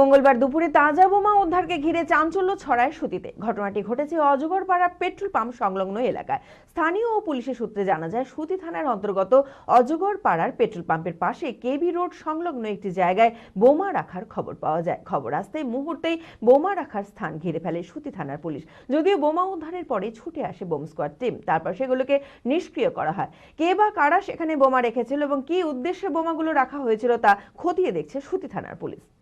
মঙ্গলবার দুপুরে তাজা বোমা উদ্ধারকে ঘিরে চাঞ্চল্য ছড়ায় সুতিতে। ঘটনাটি ঘটেছে অজগর পাড়ার পেট্রোল পাম্প সংলগ্ন এলাকায়। স্থানীয় ও পুলিশের সূত্রে জানা যায়, সুতি থানার অন্তর্গত অজগর পাড়ার পেট্রোল পাম্পের পাশে কেবি রোড সংলগ্ন একটি জায়গায় বোমা রাখার খবর পাওয়া যায়। খবর আসতেই মুহূর্তেই বোমা রাখার স্থান ঘিরে ফেলে সুতি থানার পুলিশ। যদিও বোমা উদ্ধারের পরে ছুটে আসে বোম স্কোয়াড টিম, তারপর সেগুলোকে নিষ্ক্রিয় করা হয়। কে বা কারা সেখানে বোমা রেখেছিল এবং কি উদ্দেশ্যে বোমাগুলো রাখা হয়েছিল তা খতিয়ে দেখছে সুতি থানার পুলিশ।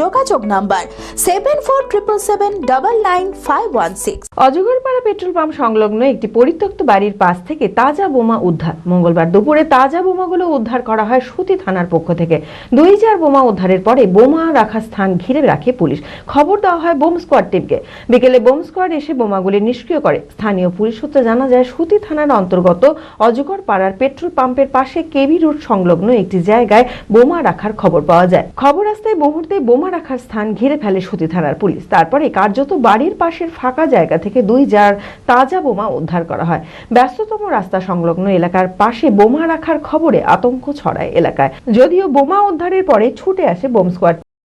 যোগাযোগ number seven four triple seven double nine five one six অজগরপাড়া petrol pump সংলগ্ন একটি পরিত্যক্ত বাড়ির পাশ থেকে তাজা বোমা উদ্ধার। মঙ্গলবার দুপুরে তাজা বোমাগুলো উদ্ধার করা হয় সুতি থানার পক্ষ থেকে। দুই চার বোমা উদ্ধারের পরে বোমা রাখার স্থান ঘিরে রাখে পুলিশ। খবর দেওয়া হয় বোম স্কোয়াড টিমকে। বিকেলে বোম স্কোয়াড এসে বোমাগুলি নিষ্ক্রিয় করে। স্থানীয় পুলিশ সূত্রে জানা যায়, সুতি থানার অন্তর্গত অজগর পাড়ার পেট্রোল পাম্পের পাশে কেবি রোড সংলগ্ন একটি জায়গায় বোমা রাখার খবর পাওয়া যায়। খবর আসতে মুহূর্তে বোমা রাখার স্থান ঘিরে ফেলে সতী থানার পুলিশ। তারপরে কার্যত বাড়ির পাশের ফাঁকা জায়গা থেকে দুই জার তাজা বোমা উদ্ধার করা হয়। ব্যস্ততম রাস্তা সংলগ্ন এলাকার পাশে বোমা রাখার খবরে আতঙ্ক ছড়ায় এলাকায়। যদিও বোমা উদ্ধারের পরে ছুটে আসে বোম স্কোয়াড।